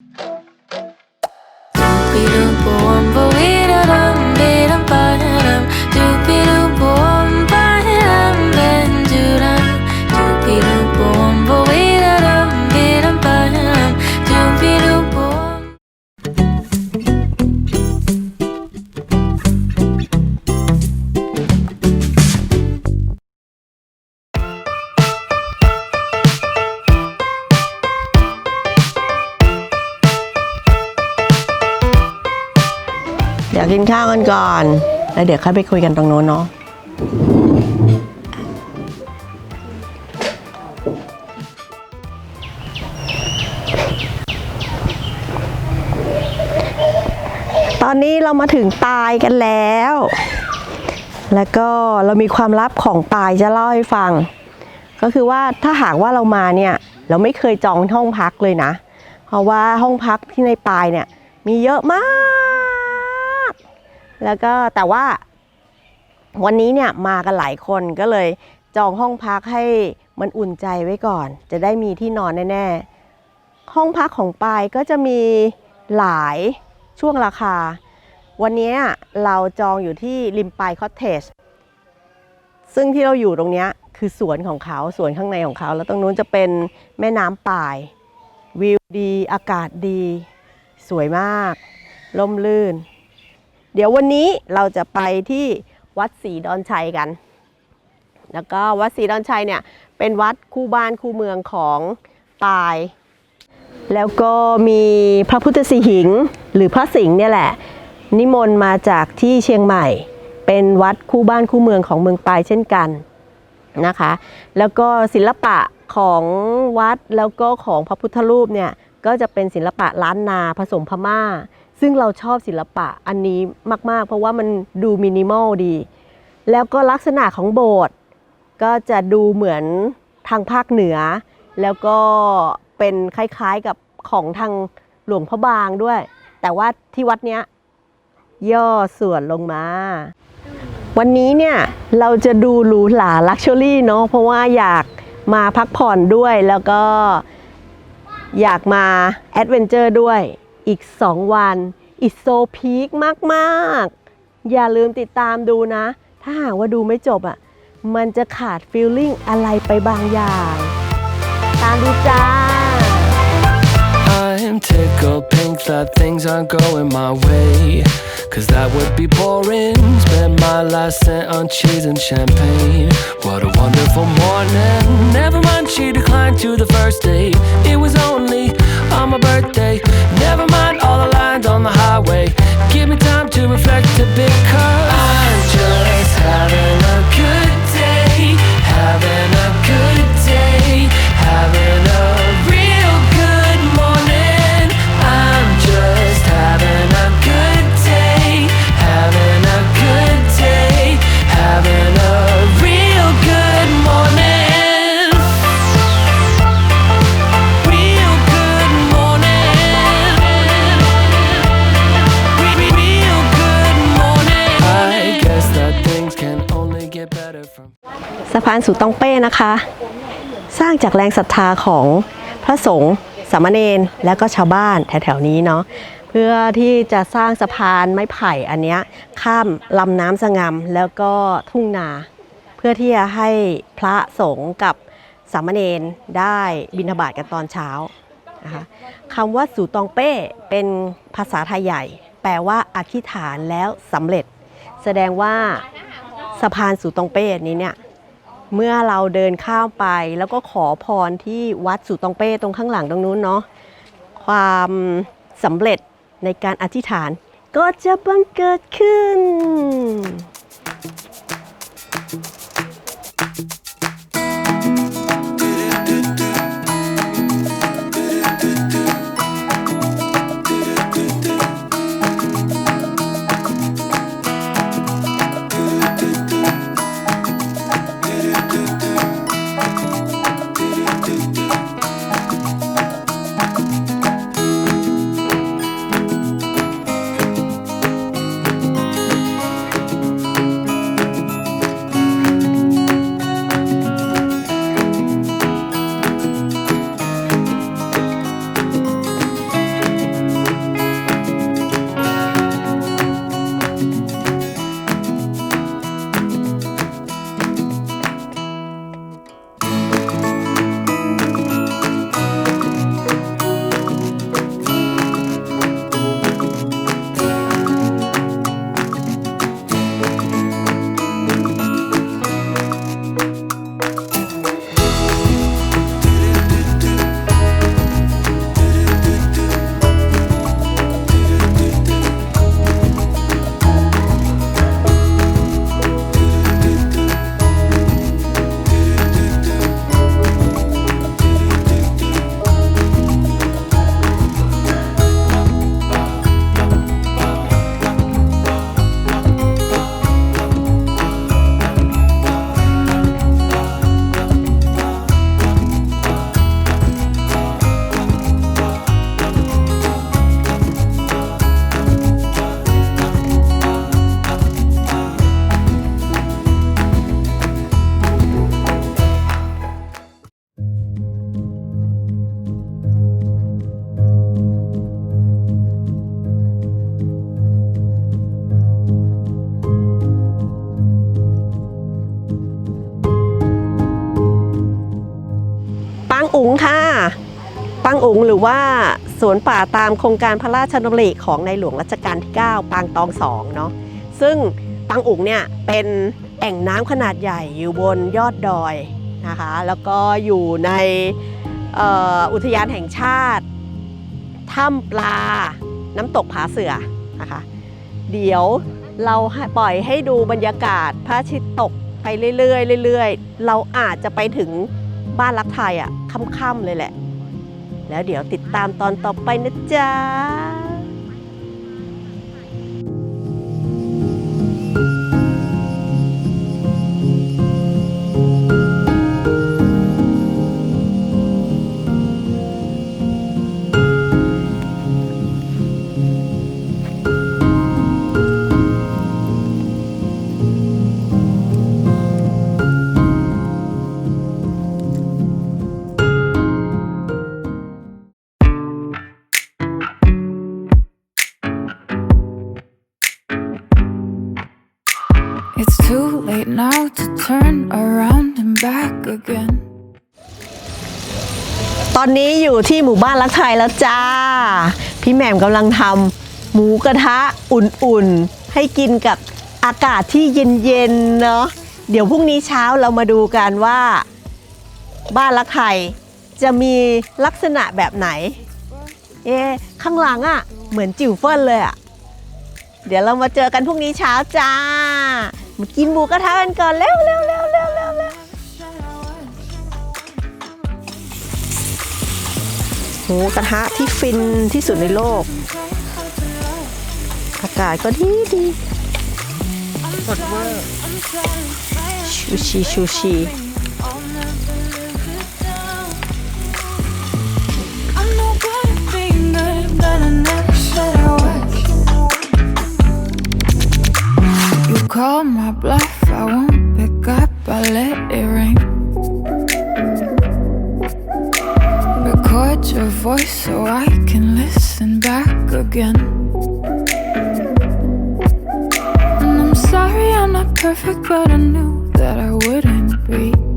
เข้าวกันก่อน แล้วเดี๋ยวค่อยไปคุยกันตรงโน้นเนาะตอนนี้เรามาถึงปายกันแล้ว แล้วก็เรามีความลับของปายจะเล่าให้ฟัง ก็คือว่าถ้าหากว่าเรามาเนี่ย เราไม่เคยจองห้องพักเลยนะ เพราะว่าห้องพักที่ในปายเนี่ย มีเยอะมาก แล้วก็แต่ว่า วันนี้เนี่ยมากันหลายคนก็เลยจองห้องพักให้มันอุ่นใจไว้ก่อน จะได้มีที่นอนแน่ๆ ห้องพักของปายก็จะมีหลายช่วงราคา วันนี้เราจองอยู่ที่ริมปายคอตเทจซึ่งที่เราอยู่ตรงนี้คือสวนของเขาสวนข้างในของเขา แล้วตรงนู้นจะเป็นแม่น้ำปาย วิวดี อากาศดี สวยมาก ล่มลื่น เดี๋ยววันนี้เราจะไปที่วัดศรีดอนชัยกัน แล้วก็วัดศรีดอนชัยเนี่ยเป็นวัดคู่บ้านคู่เมืองของปาย แล้วก็มีพระพุทธสีหิงหรือพระสิงห์เนี่ยแหละ นิมนต์มาจากที่เชียงใหม่ เป็นวัดคู่บ้านคู่เมืองของเมืองปายเช่นกันนะคะ แล้วก็ศิลปะของวัดแล้วก็ของพระพุทธรูปเนี่ยก็จะเป็นศิลปะล้านนาผสมพม่า ซึ่งเราชอบศิลปะอันนี้มาก ๆ เพราะว่ามันดูมินิมอลดี แล้วก็ลักษณะของโบสถ์ก็จะดูเหมือนทางภาคเหนือ แล้วก็เป็นคล้ายๆกับของทางหลวงพระบางด้วย แต่ว่าที่วัดเนี้ยย่อส่วนลงมา วันนี้เนี่ยเราจะดูหรูหราลักชัวรี่เนาะเพราะว่าอยากมาพักผ่อนด้วยแล้วก็อยากมาแอดเวนเจอร์ด้วย อีก 2 วันอีกโซพีคมากๆ อย่าลืมติดตามดูนะ ถ้าหากว่าดูไม่จบอะ่ะ มันจะขาดฟีลลิ่งอะไรไปบางอย่าง ตามดูจ้า I'm tickled pink that things aren't going my way. Cause that would be boring. Spend my last cent on cheese and champagne. What a wonderful morning. Never mind, she declined to the first date. It was สะพานสุตองเป้นะคะ สร้างจากแรงศรัทธาของพระสงฆ์สามเณรและก็ชาวบ้านแถวๆนี้เนาะเพื่อที่จะสร้างสะพานไม้ไผ่อันเนี้ยข้ามลำน้ำสงงำแล้วก็ทุ่งนา เพื่อที่จะให้พระสงฆ์กับสามเณรได้บิณฑบาตกันตอนเช้านะคะคำว่าสู่ตองเป้เป็นภาษาไทยใหญ่ แปลว่าอธิษฐานแล้วสำเร็จ แสดงว่าสะพานสู่ตองเป้นี้เนี่ย เมื่อเราเดินข้ามไปแล้วก็ขอพรที่วัดสุตองเป้ตรงข้างหลังตรงนู้นเนาะความสำเร็จในการอธิษฐานก็จะบังเกิดขึ้น งอุงค่ะ ปังอุ๋งหรือว่าสวนป่าตามโครงการพระราชดำริของในหลวงรัชกาลที่ 9 ปางตองสองเนาะซึ่งปังอุ๋งเนี่ยเป็นแอ่งน้ำขนาดใหญ่อยู่บนยอดดอยนะคะ แล้วก็อยู่ในอออุทยานแห่งชาติถ้ำปลาน้ำตกผาเสือนะคะ เดี๋ยวเราปล่อยให้ดูบรรยากาศพระอาทิตย์ตกไปเรื่อยๆเรื่อยๆ เราอาจจะไปถึง บ้านรักไทยอะค่ำๆเลยแหละ แล้วเดี๋ยวติดตามตอนต่อไปนะจ๊ะ It's too late now to turn around and back again. ตอนนี้อยู่ที่หมู่บ้านรักไทยแล้วจ้า พี่แหม่มกำลังทำหมูกระทะอุ่นๆ ให้กินกับอากาศที่เย็นๆ เนาะ เดี๋ยวพรุ่งนี้เช้าเรามาดูกันว่า บ้านรักไทยจะมีลักษณะแบบไหน เอ๊ข้างหลังอะ่ะ เหมือนจิ๋วเฟินเลยอะ่ะ เดี๋ยวเรามาเจอกันพรุ่งนี้เช้าจ้า มากินหมูกระทะกันก่อนเร็วเร็วเร็วเร็วเร็วเร็วหมูกระทะที่ฟินที่สุดในโลก อากาศก็ดีดีสดเวอร์ชูชีชูชี heard your voice so I can listen back again. And I'm sorry I'm not perfect, but I knew that I wouldn't be.